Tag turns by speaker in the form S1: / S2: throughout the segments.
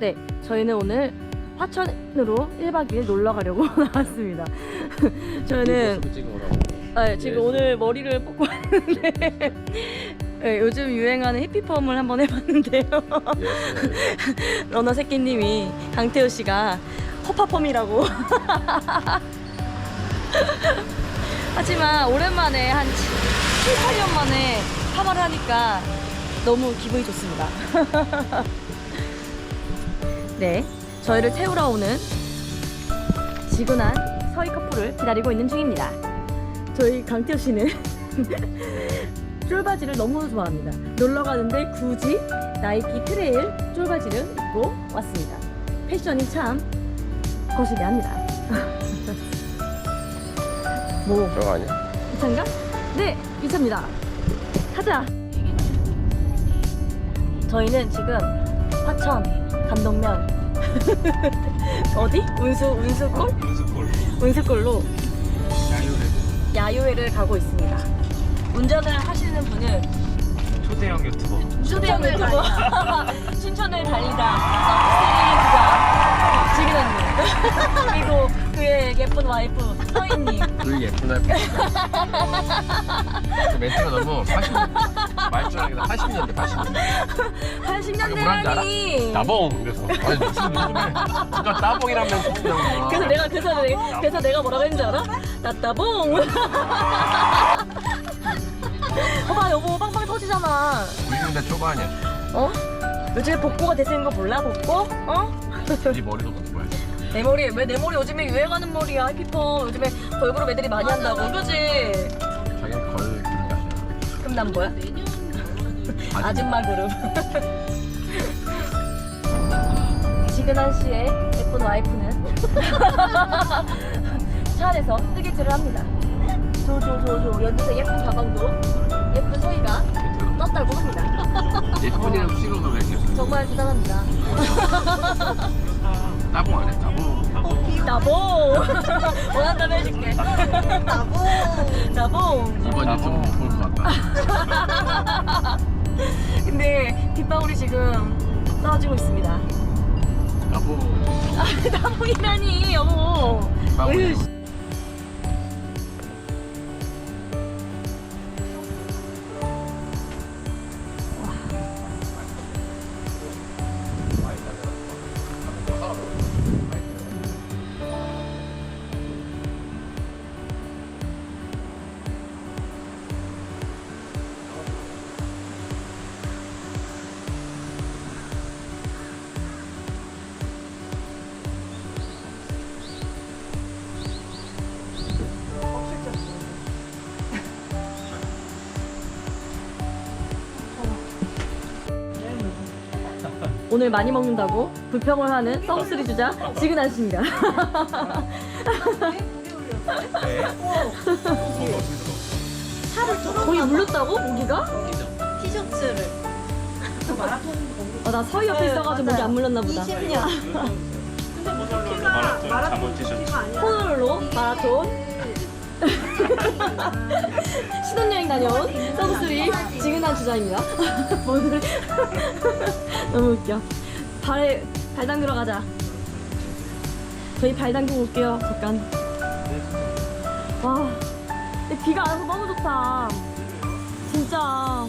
S1: 네, 저희는 오늘 화천으로 1박 2일 놀러 가려고 나왔습니다. 저희는 아, 지금 오늘 머리를 뽑고 왔는데 네, 요즘 유행하는 히피펌을 한번 해봤는데요. 러너 새끼님이 강태호 씨가 허파펌이라고. 하지만 오랜만에 한 7, 8년 만에 파마를 하니까 너무 기분이 좋습니다. 네, 저희를 태우러 오는 지근한 서희 커플을 기다리고 있는 중입니다. 저희 강태호 씨는 쫄바지를 너무 좋아합니다. 놀러 가는데 굳이 나이키 트레일 쫄바지를 입고 왔습니다. 패션이 참 거시기 합니다. 뭐
S2: 저거 아니야?
S1: 이차인가? 네, 이차입니다. 가자. 저희는 지금 화천 감동면. 어디? 운수 운수골? 운수골로. 야유회를 가고 있습니다. 운전을 하시는 분은
S3: 초대형 유튜버.
S1: 초대형 유튜버. 춘천을 달리다. 어, 지근언니 그리고 그의 예쁜 와이프 서인님.
S2: 그 예쁜 아이 그 멘트가 너무 80 말줄알기다 80년대 80년대
S1: 80년대라니
S2: 나봉 그래서 아니 무슨 요즘에 누가 따봉이라면
S1: 그래서 내가 그래서 내가 그래서 내가 뭐라고 했는지 알아? 나따봉 봐봐 여보 빵빵 터지잖아
S2: 90년대 초반이야
S1: 어? 요즘에 복고가 대세인 거 몰라 복고? 어?
S2: 네 머리도 못 보여
S1: 내 머리 왜 내 머리 요즘에 유행하는 머리야 히피펌 요즘에 걸그룹 애들이 많이 한다고 그지?
S2: 자기는 걸
S1: 그럼 난 뭐야? 아줌마 그룹 지근한 씨의 예쁜 와이프는 차 안에서 뜨개질을 합니다. 조조조조. 연두색 예쁜 가방도 예쁜 소희가 떴다고 합니다.
S2: 예쁜이라고 찍어서 그래
S1: 정말 대단합니다.
S2: 따봉 안 해? 따봉.
S1: 나봉. 원한다면 해줄게. 나봉. 나봉.
S2: 이번 유튜브 못볼 것 같다
S1: 근데 빗방울이 지금 떨어지고 있습니다.
S2: 따봉
S1: 나봉이라니 여보
S2: 빗방
S1: 오늘 많이 먹는다고 불평을 하는 서브스리 주자 지근한 씨입니다. 거기 물렸다고 모기가?
S4: 티셔츠를
S1: 아, 나 서희 옆에 있어가지고 모기 안 물렸나 보다.
S4: 20년
S3: 잠옷 티셔츠
S1: 호놀룰루 마라톤 신혼여행 다녀온 서브스리 지근한 주자입니다. 오늘 너무 웃겨. 발, 발 담그러 가자. 저희 발 담그고 올게요. 잠깐. 와, 근데 비가 안 와서 너무 좋다. 진짜.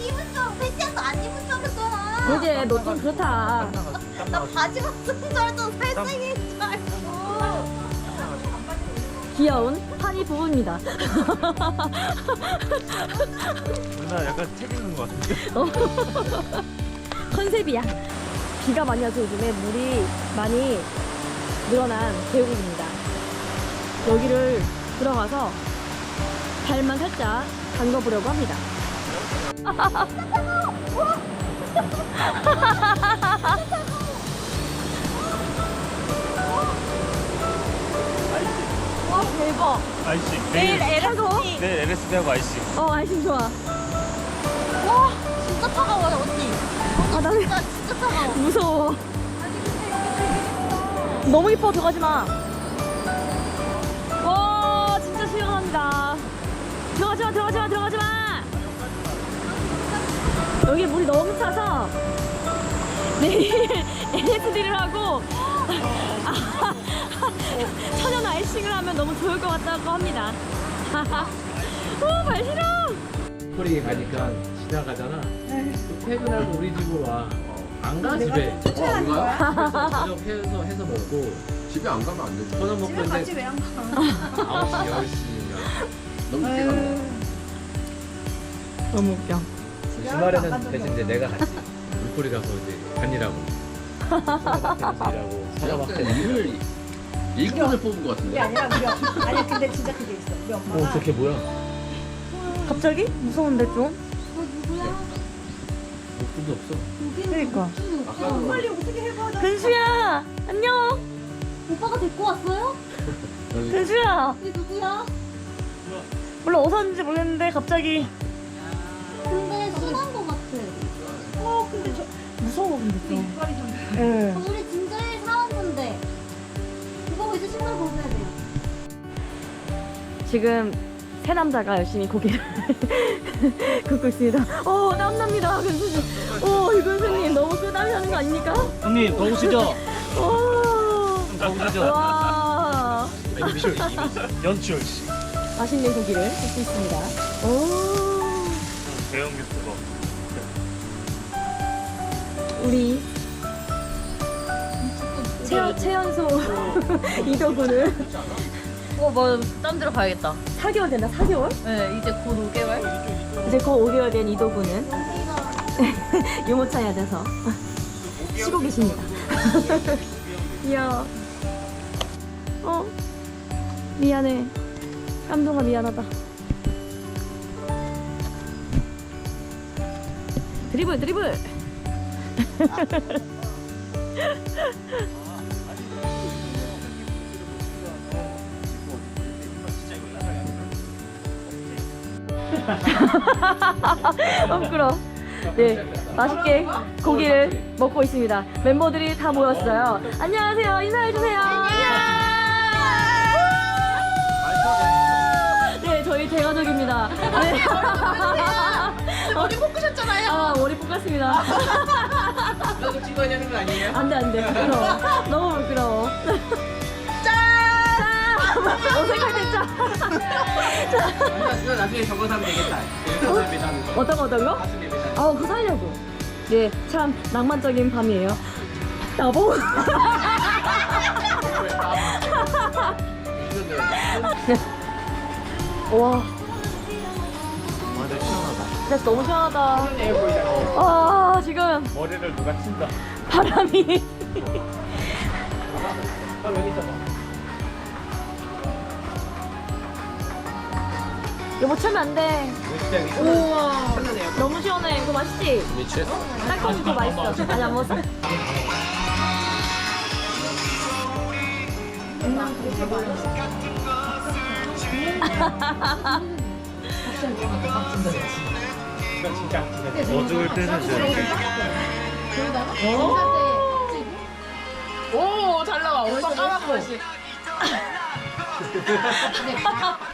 S4: 입은 줄 팬티도 안 입은 줄 알았잖아
S1: 그게 너 좀 그렇다.
S4: 나 바지만 쓴줄 알았잖아 살색인 줄 알고
S1: 귀여운 한이 부부입니다.
S3: 누나 약간 책 읽는 것 같은데
S1: 컨셉이야. 비가 많이 와서 요즘에 물이 많이 늘어난 계곡입니다. 여기를 들어가서 발만 살짝 담궈보려고 합니다. 대박.
S3: 아이씨
S1: 내일 에라고?
S3: 내일 LSD 하고 아이씨
S1: 어 아이싱 좋아.
S4: 와 진짜 차가워요 언니
S1: 아 나는
S4: 진짜 진짜 차가워
S1: 무서워. 너무 이뻐 들어가지 마. 와 진짜 시원합니다. 들어가지 마 들어가지 마 들어가지 마. 여기 물이 너무 차서 내일 LSD를 하고 천연 아이싱을 하면 너무 좋을 것 같다고 합니다. 오, 발 시려!
S3: 코리 가니까 지나가잖아. 또 퇴근하고 우리 집으로 와. 안 가 집에.
S2: 어, 안 가요?
S3: 저녁 해서 해서 먹고
S2: 집에 안 가면 안 되죠.
S3: 저녁 먹고
S4: 집에 같이
S3: 이제
S4: 왜안 가?
S3: 9시 10시인가.
S2: 너무 늦게 간다.
S1: 너무 웃겨.
S3: 주말에는 대신 이제 내가 같이 물꼬리 가서 이제 간이라고. 일하고
S2: 제가
S3: 사과
S2: 볼때 일을 일꾼을 뽑은 것
S4: 그게
S2: 같은데.
S4: 아니라 우리 아니 근데 진짜 그게 있어. 우리
S3: 어,
S4: 엄마가
S3: 저게 뭐야?
S1: 갑자기? 무서운데 좀?
S3: 목줄도 없어.
S1: 그러니까.
S2: 아까
S4: 빨리 어떻게 해봐. 나
S1: 근수야! 안녕!
S4: 오빠가 데리고 왔어요?
S1: 근수야!
S4: 이게 누구야?
S1: 몰라 어디서 왔는지 모르겠는데 갑자기
S4: 근데 순한 거 같아. 어 근데 저
S1: 무서워 근데 좀.
S4: 이빨이 좀.
S1: 예.
S4: 우리. 이제 신발 벗어야 돼요.
S1: 지금 새 남자가 열심히 고기를 굽고 있습니다. 오 땀납니다, 근수님. 오 이근수님 너무 끄담이 하는 거 아닙니까?
S3: 형님 더우시죠?
S1: 오.
S3: 더우시죠?
S1: 와
S3: 연출 연출
S1: 맛있는 고기를 굽고 있습니다. 오
S3: 대형 유튜버
S1: 우리 채연 채연소 이도구는
S5: 어뭐딴 데로 가야겠다.
S1: 4개월 된다. 4개월?
S5: 네 이제 곧 5개월.
S1: 이제 곧 5개월 된 이도구는 유모차에 돼서 쉬고 계십니다. 이야. 어? 미안해. 깜동아 미안하다. 드리블 드리블. 부끄러워. 네, 맛있게 고기를 먹고 있습니다. 멤버들이 다 모였어요. 안녕하세요. 인사해 주세요. 안녕. 네, 저희 대가족입니다. 네. 머리 볶으셨잖아요. 아, 머리 볶았습니다.
S2: 나도 찍어야 되는 거 아니에요?
S1: 안 돼, 안 돼. 부끄러워. 너무 부끄러워. 짠! 어색할 때 짠!
S2: 이거 나중에 적어서 하면 되겠다. 해서 매장하는 거.
S1: 어떤 거, 어떤 거?
S2: 매장.
S1: 아, 그거 살려고. 네, 참 낭만적인 밤이에요. 나보. 와,
S3: 완전 시원하다
S1: 진짜 너무 시원하다. 아, 지금
S3: 머리를 누가 친다
S1: 바람이.
S3: 아 여기 있잖아
S1: 여보 치면 안 돼. 우와, 너무 시원해. 이거 맛있지?
S2: 미치?
S1: 딸콩 이거 맛있어. 아니 안 먹었어?
S3: 진짜 뭐 죽을 때는
S5: 오 잘 나와. 오빠 까맣고.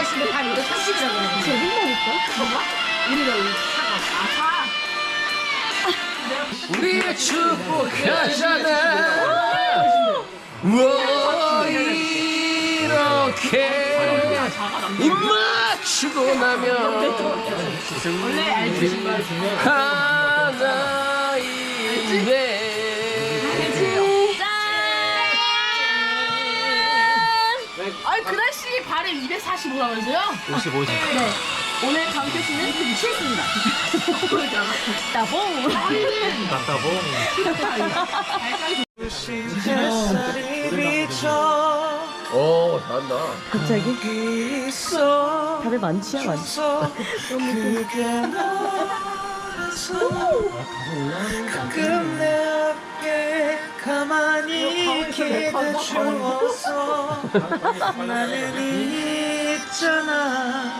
S4: 키 180에 발 230이라고 그래. 저 흉내니까? 뭐가? 우리가 이 차가. 아, 차.
S2: 우리의 축복하잖아. 와 이렇게 입 맞추고 나면 승리 하나인데
S5: 245라면서요?
S2: 50, 50.
S1: 네. 오늘 강태 씨는 취했습니다. 따봉.
S2: 오, 잘한다.
S1: 갑자기? 답이 많지야 많지.
S6: 가끔 앞에 가만히 기대주어서 나는 있잖아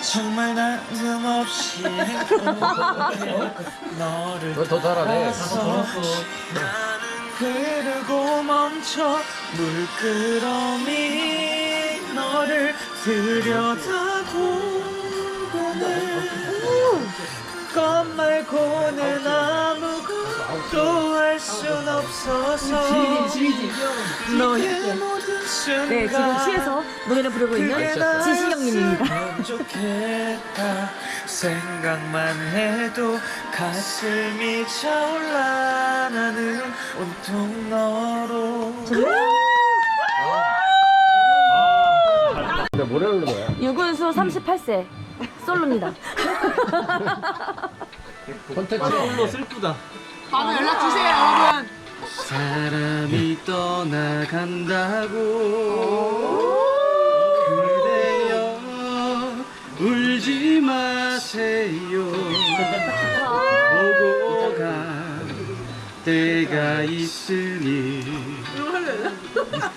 S6: 정말 나름 없이 행복해 너를
S2: 너더 잘하네.
S6: 흐르고 멈춰 물끄러미 너를 들여다보고는 것 말고는 아무것도 할 순 없어서 너의 모든 순간
S1: 네, 지금 취해서 노래를 부르고 있는 지시경님입니다.
S6: 좋겠다. 생각만 해도 가슴이 차올라 나는 온통 너로.
S2: 근데 뭐라는 거야?
S1: 유군수 38세 솔로입니다.
S2: 콘텐츠.
S5: 바로 연락 주세요, 여러분.
S6: 사람이 떠나간다고 그대여 울지 마세요 보고 갈 때가 있으니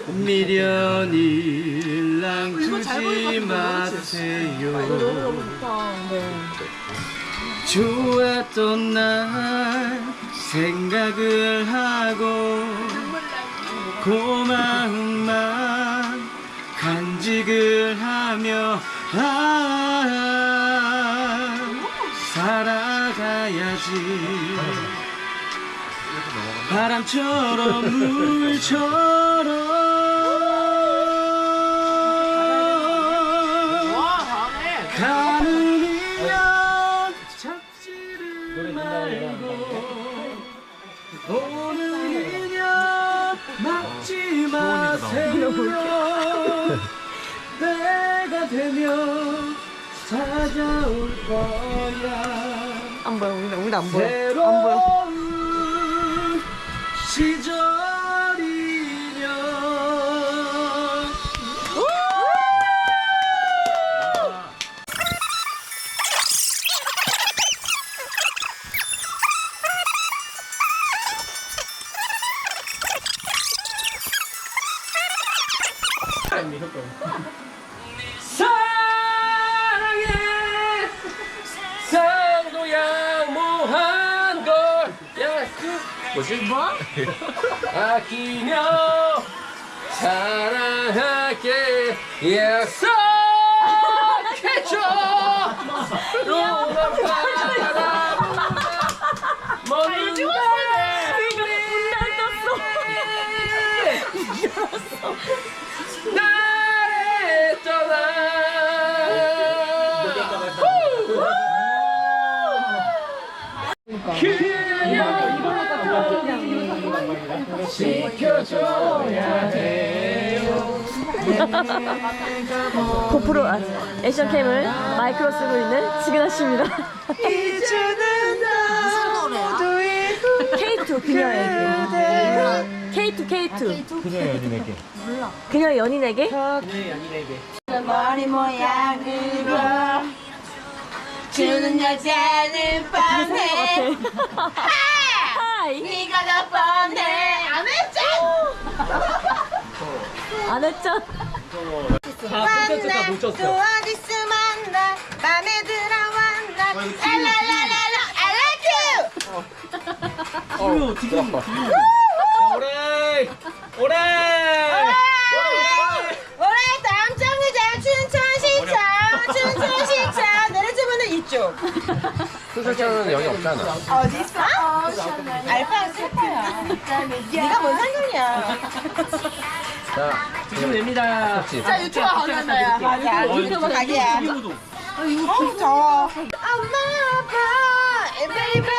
S6: 미련이 일랑 두지 마세요. 좋았던 날 생각을 하고 고마움만 간직을 하며 아 살아가야지 바람처럼 물처럼. 가는 인연 잡지를 말고 오는 인연 막지 마세요 내가 되면 찾아올 거야
S1: 안 보여, 우리는 우리는 안 보여. 안 보여.
S6: 시절이면.
S2: 사 뭐지? 뭐? 아끼며 사랑할게 약속해줘 너만 바라
S1: 고프로 아, 액션캠을 마이크로 쓰고 있는 지근아 씨입니다.
S6: 이제는 나 모두의
S1: K2 그녀에게. K2 K2. 그녀 연인에게. 몰라. 그녀 연인에게?
S4: 머리 모양으로 주는 여자는 뻔해
S1: 하이.
S4: 네가 더 뻔해 안 했죠?
S1: 안 했죠?
S4: 만나 또 어디서 만나 맘에 들어왔나. 랄랄랄랄라. I like you.
S6: 오래 오래
S4: 올해 다음 정류장 춘천시청 춘천시청 내려주면은 이쪽.
S2: 순서장은 여기 없잖아.
S4: 어딨어? 알바 슬퍼요. 네가 뭔 상관이야?
S2: 자
S6: 드시면 됩니다.
S5: 자, 유튜브 가게한다, 야.
S4: 가게야 유튜브 가게야. 어 더워 엄마 아빠. 베이베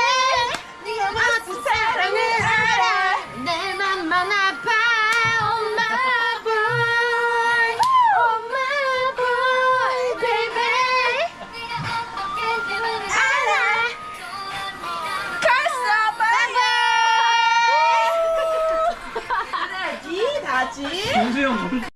S5: 다지 다지.
S6: 공주형